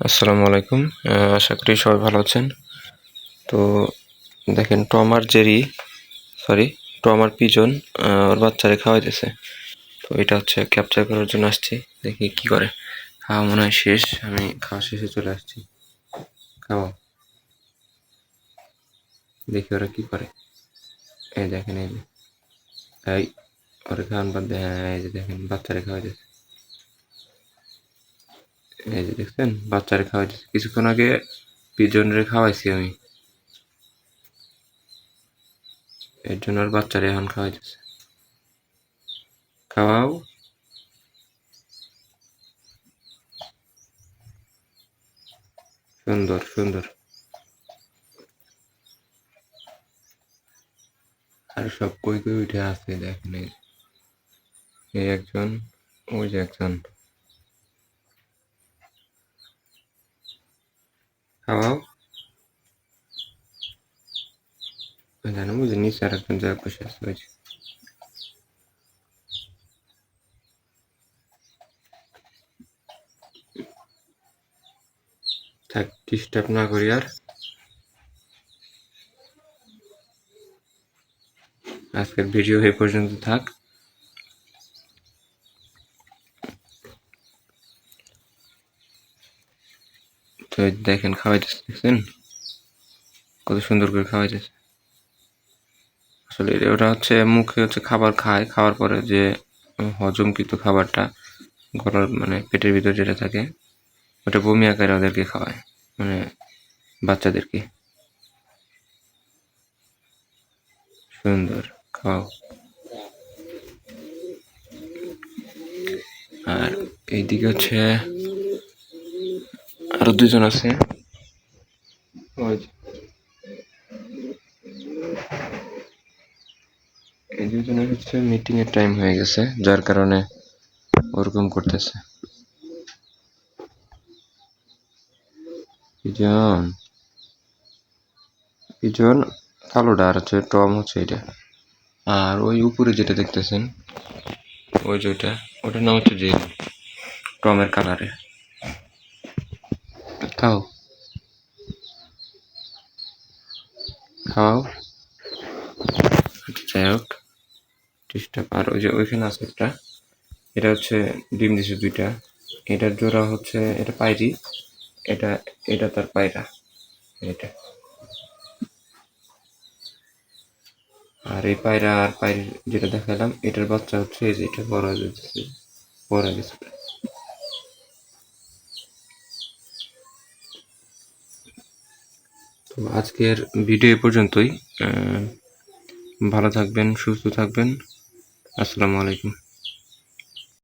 আসসালামু আলাইকুম। আশা করি সবাই ভালো আছেন। তো দেখেন টমার জেরি সরি টমার পিজন ওর বাচ্চারে খাওয়াইতেছে। তো এটা হচ্ছে ক্যাপচার করার জন্য আসছি দেখি কি করে। খাওয়া মনে হয় শেষ আমি খাওয়া শেষে চলে আসছি। খাওয়া। দেখি ওরা কি করে। এই দেখেন এই ওরা খাওয়ান বাদ দিয়ে হ্যাঁ, এই যে দেখেন এই যে দেখছেন, বাচ্চারে খাওয়াইতেছে কিছুক্ষণ আগে পিজনরে খাওয়াইছি আমি। এর জন্য আর বাচ্চারে এখন খাওয়াইতেছে। খাওয়াও। সুন্দর সুন্দর। আর সব কই কই উঠে আছে দেখেন এই একজন, ওই যে একজন। খাওয়াও জানো বুঝি নিচে আর একজন যা বসে আছে ওই। থাক ডিস্টার্ব না করি আজকের ভিডিও এই পর্যন্ত থাক তো দেখেন, খাওয়াইতেছে, দেখছেন? কত সুন্দর করে খাওয়াইতেছে। আসলে ওটা হচ্ছে মুখে হচ্ছে খাবার খায়, খাওয়ার পরে যে হজমকৃত খাবারটা গলার মানে পেটের ভিতর যেটা থাকে, ওটা বমি আকারে ওদেরকে খাওয়ায় মানে বাচ্চাদেরকে। সুন্দর, খাও। আর এইদিকে হচ্ছে আরও দুজন আছে। এই দুজনের হচ্ছে মিটিং এর টাইম হয়ে গেছে, যার কারণে ওরকম করতেছে। পিজন পিজন কালোটা আর হচ্ছে টম হচ্ছে এটা আর ওই উপরে যেটা দেখতেছেন, ওই যে ওইটা, ওটার নাম হচ্ছে যে টমের কালারে খাও। খাও যাই হোক ডিস্টার্ব আর ওই যে ওইখানে আছে একটা। এটা হচ্ছে ডিম দিছে দুইটা। এটার জোড়া হচ্ছে, এটা পায়রি, এটা এটা তার পায়রা, এটা। আর এই পায়রা আর পায়রি যেটা দেখালাম, এটার বাচ্চা হচ্ছে এই যে, এটা বড় হয়ে যাচ্ছে বড় হয়ে গেছে। আজকের ভিডিও এ পর্যন্তই। ভালো থাকবেন সুস্থ থাকবেন। আসসালামু আলাইকুম।